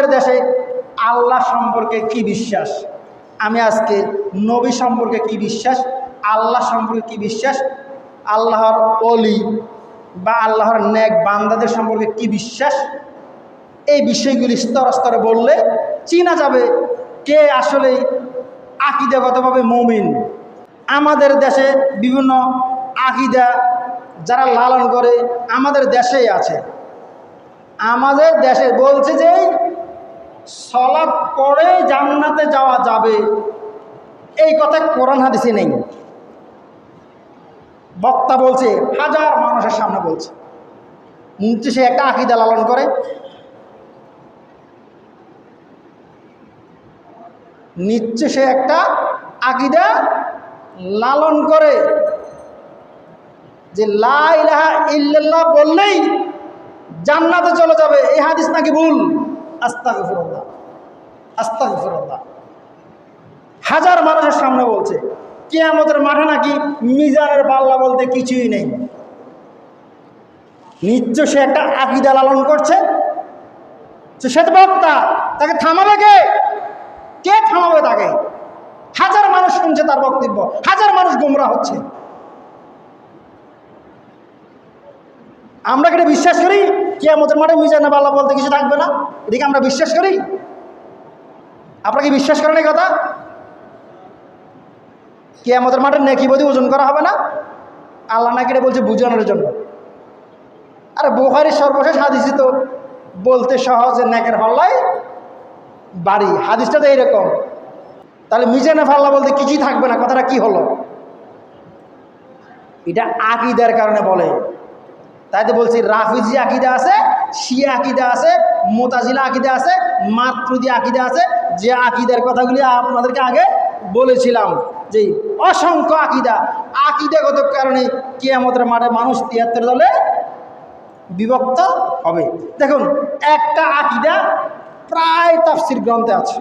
আমাদের দেশে আল্লাহ সম্পর্কে কি বিশ্বাস? আমি আজকে নবী সম্পর্কে কি বিশ্বাস? আল্লাহ সম্পর্কে কি বিশ্বাস? আল্লাহর অলি বা আল্লাহর ন্যাক বান্দাদের সম্পর্কে কি বিশ্বাস? এই বিষয়গুলি স্তর স্তরে বললে চিনা যাবে কে আসলে আকিদাগতভাবে মমিন। আমাদের দেশে বিভিন্ন আকিদা যারা লালন করে আমাদের দেশেই আছে। আমাদের দেশে বলছে সলাপ পরে জান্নাতে যাওয়া যাবে। এই কথা কোরআন হাদিসে নেই। বক্তা বলছে, হাজার মানুষের সামনে বলছে। নিচে সে একটা আকিদা লালন করে। নিচ্ছে সে একটা আকিদা লালন করে। যে লা ইলাহা ইল্লাল্লাহ বললেই জান্নাতে চলে যাবে। এই হাদিস নাকি ভুল? আস্তাগফিরুল্লাহ। হাজার মানুষের সামনে বলছে কে আমাদের মাঠে নাকি মিজানের পাল্লা বলতে কিছুই নেই। নিশ্চয় সে একটা আকিদা লালন করছে সে তো বক্তা, তাকে থামাবে কে? কে থামাবে তাকে? হাজার মানুষ শুনছে তার বক্তব্য, হাজার মানুষ গোমরা হচ্ছে। আমরা কি বিশ্বাস করি? কে আমাদের মাঠে মিজান আল্লাহ বলতে কিছু থাকবে না? এদিকে আমরা বিশ্বাস করি? আপনারা কি বিশ্বাস করেন এই কথা? কে আমাদের মাঠে নেকি বদি ওজন করা হবে না? আল্লাহ নাকি এটা বলছে বুঝানোর জন্য। আরে বোহারি সর্বশেষ হাদিসই তো বলতে সহজে নেকের হল্লাই বাড়ি। হাদিসটা তো এইরকম। তাহলে মিজানে ফাল্লা বলতে কিছুই থাকবে না, কথাটা কি হলো? এটা আকিদার কারণে বলে। তাই তো বলছি, রাফিজি আকিদা আছে, শিয়া আকিদা আছে, মোতাজিলা আকিদা আছে, মাতৃদি আকিদা আছে যে আকিদার কথাগুলি আপনাদেরকে আগে বলেছিলাম, যে অসংখ্য আকিদা। আকিদাগত কারণে কেয়ামতের মাঠে মানুষ তিয়াত্তর দলে বিভক্ত হবে। দেখুন, একটা আকিদা প্রায় তাফসির গ্রন্থে আছে।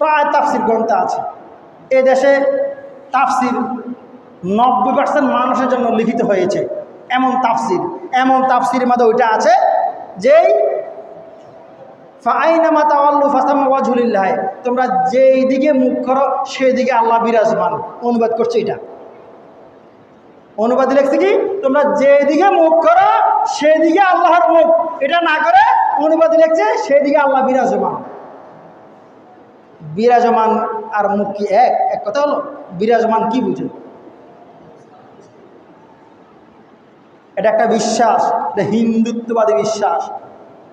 প্রায় তাফসির গ্রন্থে আছে। এ দেশে তাফসির নব্বই পার্সেন্ট মানুষের জন্য লিখিত হয়েছে। এমন তাফসির এমন তাফসির মধ্যে ওইটা আছে, যেই ফাইনামা তাওয়াল্লু ফাসামা ওয়াজহুলিল্লাহ। তোমরা যেই দিকে মুখ করো, সেই দিকে আল্লাহ বিরাজমান। অনুবাদ করছে এটা। অনুবাদ লিখছে কি? তোমরা যেদিকে মুখ করো সেদিকে আল্লাহর মুখ। এটা না করে অনুবাদ লিখছে সেদিকে আল্লাহ বিরাজমান। বিরাজমান আর মুখ কি এক? এক কথা হলো, বিরাজমান কি বুঝে? এটা একটা বিশ্বাস, এটা হিন্দুত্ববাদী বিশ্বাস।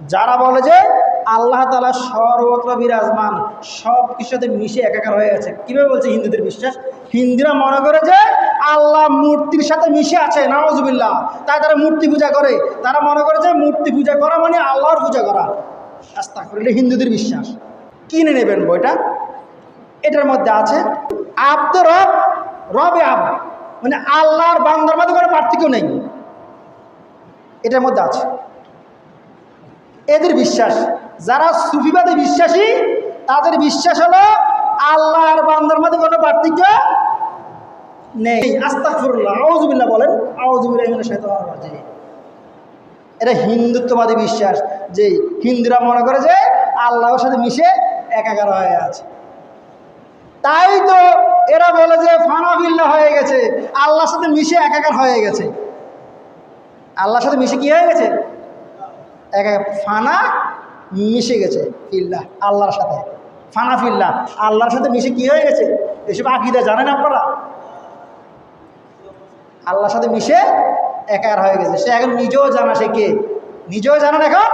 যারা বলে যে আল্লাহ তালা সর্বত্র বিরাজমান সব কিছুর সাথে মিশে একাকার হয়ে আছে। কীভাবে বলছে হিন্দুদের বিশ্বাস? হিন্দুরা মনে করে যে আল্লাহ মূর্তির সাথে মিশে আছে নওয়াজবিল্লাহ তাই তারা মূর্তি পূজা করে। তারা মনে করে যে মূর্তি পূজা করা মানে আল্লাহর পূজা করা। আস্তা করে এটা হিন্দুদের বিশ্বাস। কিনে নেবেন বইটা? এটার মধ্যে আছে আব তো রব, রবে আব মানে আল্লাহর বান্দার মধ্যে কোনো পার্থক্য নেই। এটার মধ্যে আছে। এদের বিশ্বাস যারা সুফিবাদী বিশ্বাসী, তাদের বিশ্বাস হলো আল্লাহ আর বান্দার মধ্যে কোনো পার্থক্য নেই। আস্তাকফিরুল্লাহ আউজুবিল্লাহ বলেন এটা হিন্দুত্ববাদী বিশ্বাস, যে হিন্দুরা মনে করে যে আল্লাহর সাথে মিশে একাকার হয়ে আছে। তাই তো এরা বলে যে ফানাবিল্লা হয়ে গেছে, আল্লাহর সাথে মিশে একাকার হয়ে গেছে। আল্লাহর সাথে মিশে কি হয়ে গেছে? এক ফানা মিশে গেছে ফিল্লা, আল্লাহর সাথে। ফানা ফিল্লা, আল্লাহর সাথে মিশে কি হয়ে গেছে? এসব আকিদা জানেন আপনারা? আল্লাহর সাথে মিশে একার হয়ে গেছে। সে এখন নিজেও জানা সে কে? নিজেও জানেন এখন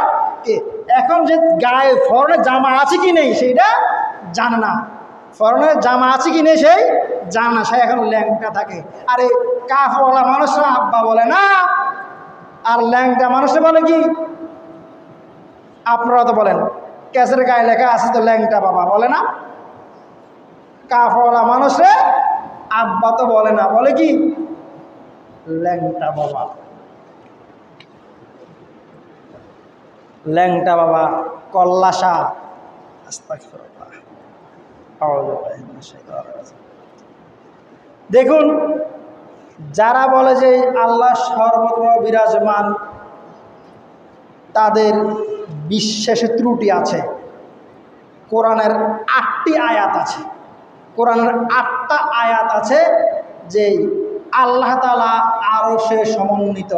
কে? এখন যে গায়ে ফরনের জামা আছে কি নেই, সেইটা জানে না। ফরনের জামা আছে কি নেই, সেই জানে না। সে এখন ল্যাংটা থাকে। আরে কাফওয়ালা মানুষরা আব্বা বলে না। আর ল্যাংটা মানুষে বলে কি? আপনারা তো বলেন, ক্যাসের গায়ে লেখা আছে তো ল্যাংটা বাবা, বলে না? কাফওয়ালা মানুষে আব্বা তো বলে না, বলে কি? ল্যাংটা বাবা। ল্যাংটা বাবা, কল্লাসা। দেখুন, যারা বলে যে আল্লাহ সর্বত্র বিরাজমান, তাদের বিশ্বাসে ত্রুটি আছে। কোরআনের আটটি আয়াত আছে। কোরআনের আটটা আয়াত আছে যে আল্লাহ তালা আরও সে সমন্বিত।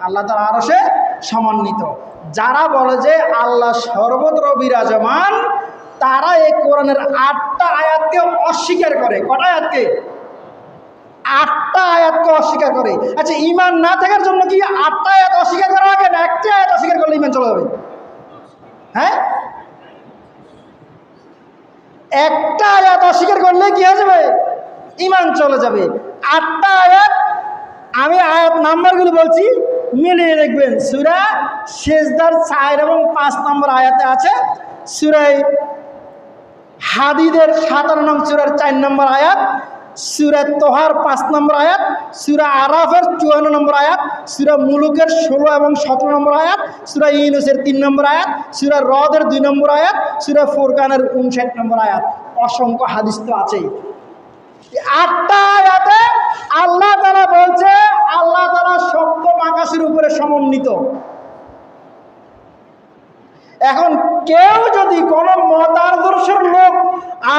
আল্লাহ তালা আরও সে সমন্বিত। যারা বলে যে আল্লাহ সর্বত্র বিরাজমান, তারা এই কোরআনের আটটা আয়াতকে অস্বীকার করে। কটা আয়াতকে? আটটা আয়াতকে অস্বীকার করে। আচ্ছা ইমান না থাকার জন্য কি আটটা আয়াত অস্বীকার করা হবে না? একটা আয়াত অস্বীকার করলে ইমান চলে যাবে। হ্যাঁ? একটা আয়াত অস্বীকার করলে কি হয়ে যাবে? ইমান চলে যাবে। আটটা আয়াত, আমি আয়াত নাম্বারগুলো বলছি, মিলিয়ে দেখবেন। সুরা শেষদার চার এবং পাঁচ নম্বর আয়াতে আছে সুরাই হাদিদের সাতান্ন নং সুরার চার নম্বর আয়াত সুরা তোহার পাঁচ নম্বর আয়াত, সুরা আরাফের চুয়ান্ন নম্বর আয়াত, সুরা মুলুকের ষোলো এবং সতেরো নম্বর আয়াত, সুরা ইউনুসের তিন নম্বর আয়াত, সুরা রদের দুই নম্বর আয়াত, সুরা ফোরকানের উনষাট নম্বর আয়াত। অসংখ্য হাদিস তো আছেই। আটটা আয়াতে আল্লাহ তারা বলছে, আল্লাহ তারা সপ্তম আকাশের উপরে সমন্বিত। এখন কেউ যদি কোনো মতাদর্শের লোক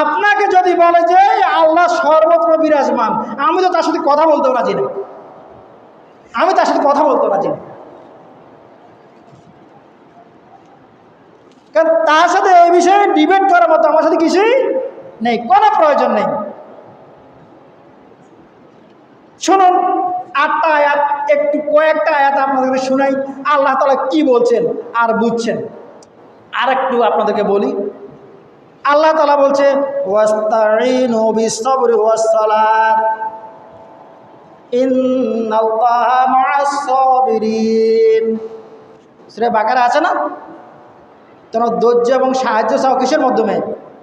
আপনাকে যদি বলে যে আল্লাহ সর্বত্র বিরাজমান, আমি তো তার সাথে কথা বলতেও রাজি না। আমি তার সাথে কথা বলতেও রাজি না। কারণ তার সাথে এই বিষয়ে ডিবেট করার মতো আমার সাথে কিছুই নেই, কোনো প্রয়োজন নেই। শুনুন, আটটা আয়াত, একটু কয়েকটা আয়াত আপনাদেরকে শোনাই, আল্লাহ তালা কি বলছেন আর বুঝছেন? আর একটু আপনাদেরকে বলি। আল্লাহ তালা বলছে সূরা বাকারা আছে না? তোমরা ধৈর্য এবং সাহায্য চাও কিসের মাধ্যমে?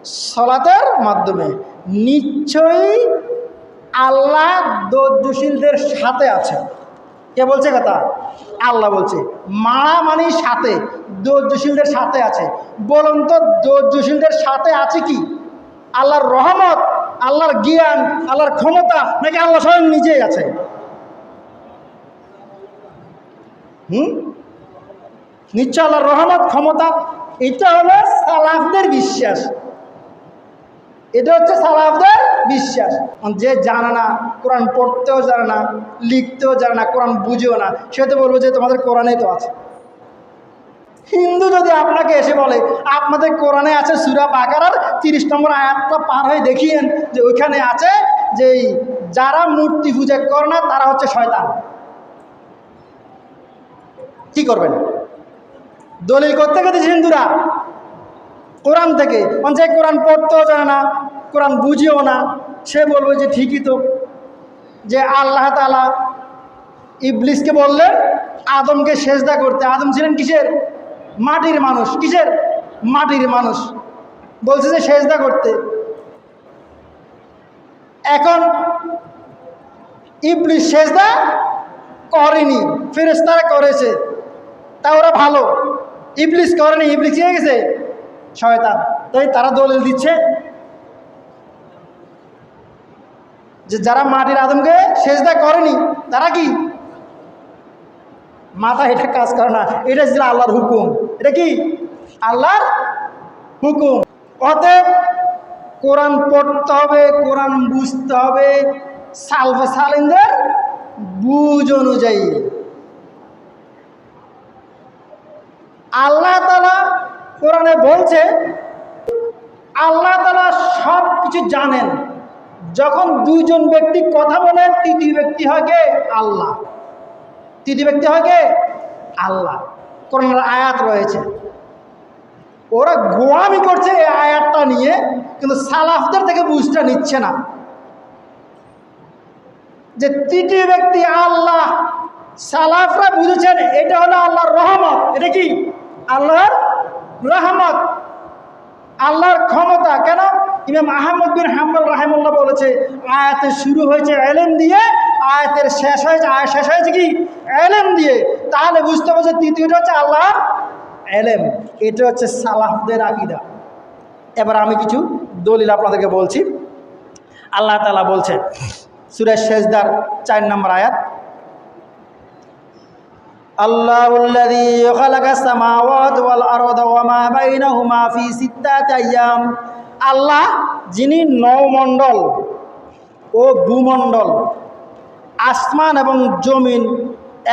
সলাতের মাধ্যমে। নিশ্চয়ই আল্লাহ ধৈর্যশীলদের সাথে আছে কে বলছে কথা? আল্লাহ বলছে। মারা মানে সাথে ধৈর্যশীলদের সাথে আছে। বলুন তো, ধৈর্যশীলদের সাথে আছে কি? আল্লাহর রহমত, আল্লাহর জ্ঞান, আল্লাহর ক্ষমতা, নাকি আল্লাহ স্বয়ং নিজেই আছে? হুম? নিশ্চয় আল্লাহর রহমত, ক্ষমতা, এটা হলো সালাফদের বিশ্বাস। এটা হচ্ছে সালাফদের বিশ্বাস। যে জানে না, কোরআন পড়তেও জানে না, লিখতেও জানে না, কোরআন বুঝেও না, সে তো বলব যে তোমাদের কোরআনেই তো আছে। হিন্দু যদি আপনাকে এসে বলে, আপনাদের কোরআনে আছে সুরা বাকারার তিরিশ নম্বর আয়াতটা পার হয়ে দেখিয়েন যে ওইখানে আছে যে যারা মূর্তি পূজা করে না, তারা হচ্ছে শয়তান। কি করবেন? দলিল করতে গেছে হিন্দুরা। কোরআন থেকে। যে কোরআন পড়তেও জানে না, কোরআন বুঝিও না, সে বলবে যে ঠিকই তো। যে আল্লাহ তালা ইবলিসকে বললেন আদমকে সেজদা করতে। আদম ছিলেন কিসের? মাটির মানুষ। কিসের? মাটির মানুষ। বলছে যে সেজদা করতে। এখন ইবলিস সেজদা করেনি। ফেরেস্তারা করেছে। তা ওরা ভালো। ইবলিস করেনি, ইবলিস গেছে। শয়তান। তাই তারা দলিল দিচ্ছে যে যারা মাটির আদমকে সেজদা করেনি, তারা কি? মাথা এটা কাজ করে না। এটা ছিল আল্লাহর হুকুম। এটা কি? আল্লাহর হুকুম। অতএব কোরআন পড়তে হবে, কোরআন বুঝতে হবে। সালফে সালিনদের বুঝ অনুযায়ী। আল্লাহ কোরআনে বলছে, আল্লাহ তালা সব কিছু জানেন। যখন দুইজন ব্যক্তি কথা বলেন, তৃতীয় ব্যক্তি হয় কে? আল্লাহ। তৃতীয় ব্যক্তি হয় কে? আল্লাহ। কোরআনের আয়াত রয়েছে। ওরা গোয়ামি করছে এই আয়াতটা নিয়ে, কিন্তু সালাফদের থেকে বুঝটা নিচ্ছে না। যে তৃতীয় ব্যক্তি আল্লাহ, সালাফরা বুঝেছেন, এটা হলো আল্লাহর রহমত। এটা কি? আল্লাহর রহমত। আল্লাহর ক্ষমতা, কেন? ইমাম আহমদ বিন রাহেমুল্লাহ বলেছে, আয়াতে শুরু হয়েছে এলেম দিয়ে, আয়াতের শেষ হয়েছে আয় শেষ হয়েছে কি? এলেম দিয়ে। তাহলে বুঝতে হবে যে তৃতীয়টা হচ্ছে আল্লাহর এলেম, এটা হচ্ছে সালাফদের আকিদা। এবার আমি কিছু দলিল আপনাদেরকে বলছি। আল্লাহ তালা বলছে সুরেশ শেষদার চার নম্বর আয়াত الله الذي خلق السماوات والأرض وما بينهما في ستة أيام আল্লাহ যিনি নৌমণ্ডল ও ভূমণ্ডল আসমান এবং জমিন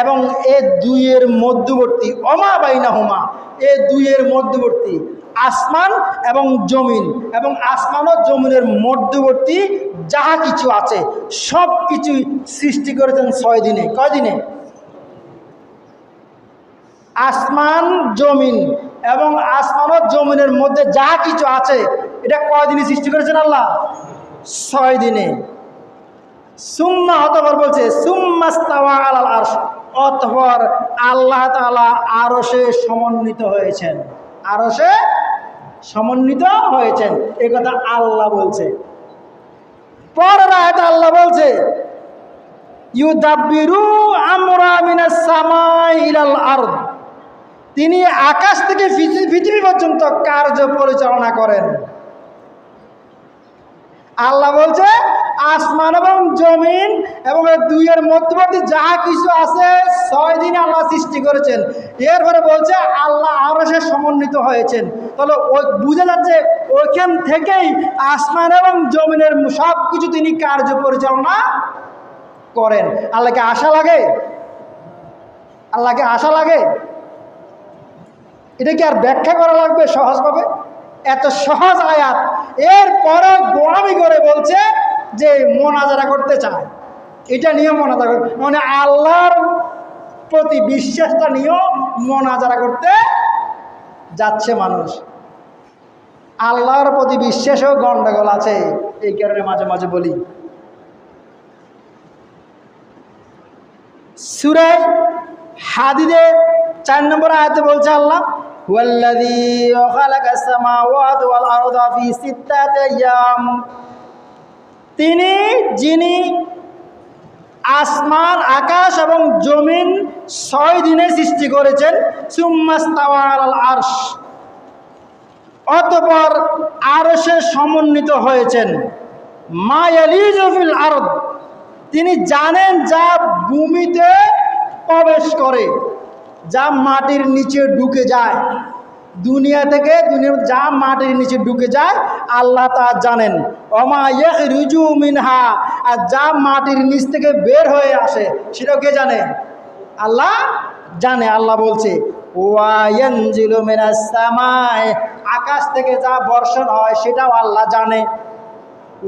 এবং এ দুইয়ের মধ্যবর্তী অমা বাইনা হুমা এ দুইয়ের মধ্যবর্তী আসমান এবং জমিন এবং আসমান ও জমিনের মধ্যবর্তী যাহা কিছু আছে সব কিছুই সৃষ্টি করেছেন ছয় দিনে কয় দিনে আসমান, জমিন এবং আসমান ও জমিনের মধ্যে যা কিছু আছে, এটা কয়দিনে সৃষ্টি করেছেন আল্লাহ? ছয় দিনে সুম্মা অতপর বলছে সুম্মাস্তাওয়া আলাল আরশ, অতপর আল্লাহ তাআলা আরশে সমন্বিত হয়েছেন। আরশে সমন্বিত হয়েছেন, এ কথা আল্লাহ বলছে। পরের আয়াতে আল্লাহ বলছে, ইউদাব্বিরু আমরা মিনাস সামাই ইলাল আরদ। তিনি আকাশ থেকে পৃথি- পৃথিবী পর্যন্ত কার্য পরিচালনা করেন। আল্লাহ বলছে, আসমান এবং জমিন এবং দুইয়ের মধ্যবর্তী যা কিছু আছে, ছয় দিন আল্লাহ সৃষ্টি করেছেন। এরপরে বলছে, আল্লাহ আরও সে সমন্বিত হয়েছেন। তাহলে ওই বুঝে যাচ্ছে, ওইখান থেকেই আসমান এবং জমিনের সব কিছু তিনি কার্য পরিচালনা করেন। আল্লাহকে আশা লাগে? আল্লাহকে আশা লাগে? এটা কি আর ব্যাখ্যা করা লাগবে সহজভাবে? এত সহজ আয়াত। এরপরে গোড়ামি করে বলছে যে মোনাজারা করতে চায়। এটা নিয়ে মোনাজারা করতে মানে আল্লাহর প্রতি বিশ্বাসটা নিয়েও মোনাজারা করতে যাচ্ছে মানুষ। আল্লাহর প্রতি বিশ্বাসেও গণ্ডগোল আছে, এই কারণে মাঝে মাঝে বলি। সুরাই হাদিদে চার নম্বর আয়াতে বলছে আল্লাহ তিনি, যিনি আসমান, আকাশ এবং জমিন ছয় দিনে সৃষ্টি করেছেন আরশ, অতপর আরশে সমন্বিত হয়েছেন। মা ইয়ালিজু ফিল আরদ, তিনি জানেন যা ভূমিতে প্রবেশ করে, যা মাটির নিচে ঢুকে যায়। দুনিয়া থেকে দুনিয়া, যা মাটির নিচে ঢুকে যায়, আল্লাহ তা জানেন। অমা ইয়েক রুজু মিনহা, আর যা মাটির নিচ থেকে বের হয়ে আসে সেটাও কে জানে? আল্লাহ জানে, আল্লাহ বলছে আকাশ থেকে যা বর্ষণ হয়, সেটাও আল্লাহ জানে।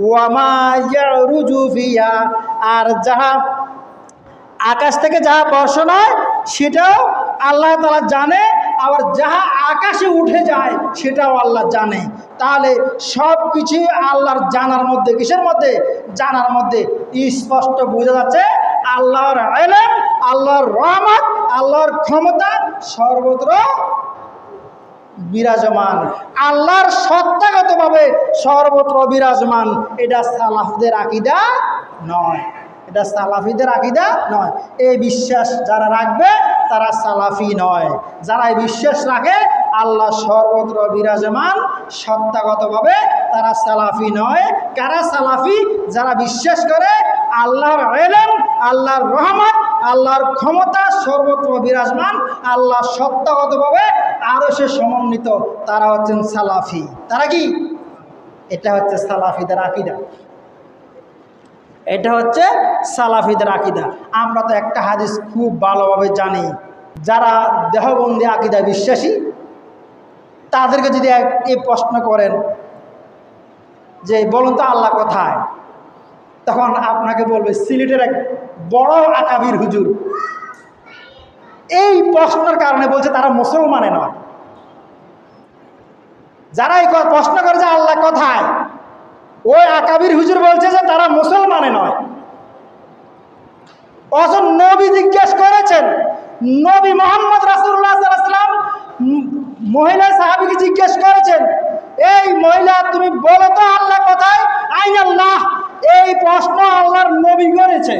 ওয়ামা ইয়ারুজু ফিহা আর যাহা আকাশ থেকে যাহা বর্ষণ হয়, সেটাও আল্লাহ তালা জানে। আবার যাহা আকাশে উঠে যায়, সেটাও আল্লাহ জানে। তাহলে সব কিছুই আল্লাহর জানার মধ্যে, কিসের মধ্যে? জানার মধ্যে। স্পষ্ট বোঝা যাচ্ছে, আল্লাহর এলেম আল্লাহর রহমত, আল্লাহর ক্ষমতা সর্বত্র বিরাজমান। আল্লাহর সত্তাগতভাবে সর্বত্র বিরাজমান। এটা সালাফদের আকিদা নয়। এটা সালাফিদের আকিদা নয়। এই বিশ্বাস যারা রাখবে, তারা সালাফি নয়। যারা এই বিশ্বাস রাখে, আল্লাহ সর্বত্র বিরাজমান, সত্তাগতভাবে তারা সালাফি নয়। কারা সালাফি? যারা বিশ্বাস করে, আল্লাহর এলেম আল্লাহর রহমত, আল্লাহর ক্ষমতা সর্বত্র বিরাজমান, আল্লাহ সত্তাগতভাবে আরও সে সমন্বিত, তারা হচ্ছেন সালাফি। তারা কি? এটা হচ্ছে সালাফিদের আকিদা। এটা হচ্ছে সালাফিদের আকিদা। আমরা তো একটা হাদিস খুব ভালোভাবে জানি। যারা দেহবন্দি আকিদা বিশ্বাসী, তাদেরকে যদি এই প্রশ্ন করেন যে বলুন তো আল্লাহ কোথায়? তখন আপনাকে বলবে, সিলেটের এক বড় আকাবির হুজুর। এই প্রশ্নের কারণে বলছে তারা মুসলমানে নয়। যারা এই প্রশ্ন করে যে আল্লাহ কোথায়? ওই আকাবির হুজুর বলছে যে তারা মুসলমানে নয়। অথচ নবী জিজ্ঞেস করেছেন, নবী মোহাম্মদ রাসুল্লাহ মহিলা সাহাবিকে জিজ্ঞেস করেছেন, এই মহিলা, তুমি বলো তো আল্লাহ কোথায়? আইন আল্লাহ এই প্রশ্ন আল্লাহর নবী করেছে।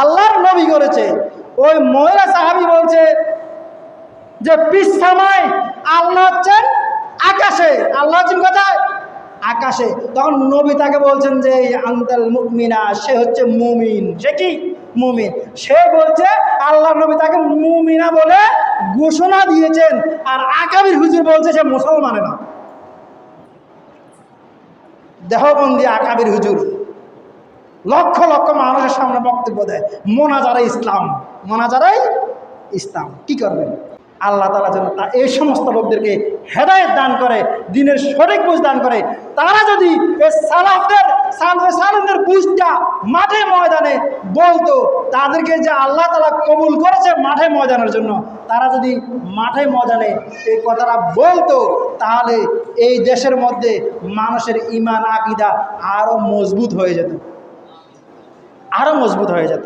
আল্লাহর নবী করেছে। ওই মহিলা সাহাবি বলছে যে পিসামায় আল্লাহ হচ্ছেন আকাশে, আল্লাহ কোথায়? আকাশে। তখন নবী তাকে বলছেন যে আন্তাল মুমিনা, সে হচ্ছে মুমিন। সে কি? মুমিন। সে বলছে, আল্লাহ নবী তাকে মুমিনা বলে ঘোষণা দিয়েছেন। আর আকাবির হুজুর বলছে, সে মুসলমানে না। দেহবন্দি আকাবির হুজুর। লক্ষ লক্ষ মানুষের সামনে বক্তব্য দেয়, মোনাজারা ইসলাম। মোনাজারাই ইসলাম। কি করবেন? আল্লাহ তালা যেন তা এই সমস্ত লোকদেরকে হেদায়ত দান করে, দিনের সঠিক বুঝ দান করে। তারা যদি এই সালাফদের, সালফে সালাফদের বুঝটা মাঠে ময়দানে বলতো, তাদেরকে যে আল্লাহ তালা কবুল করেছে মাঠে ময়দানের জন্য, তারা যদি মাঠে ময়দানে এই কথাটা বলতো, তাহলে এই দেশের মধ্যে মানুষের ইমান আকিদা আরও মজবুত হয়ে যেত। আরও মজবুত হয়ে যেত।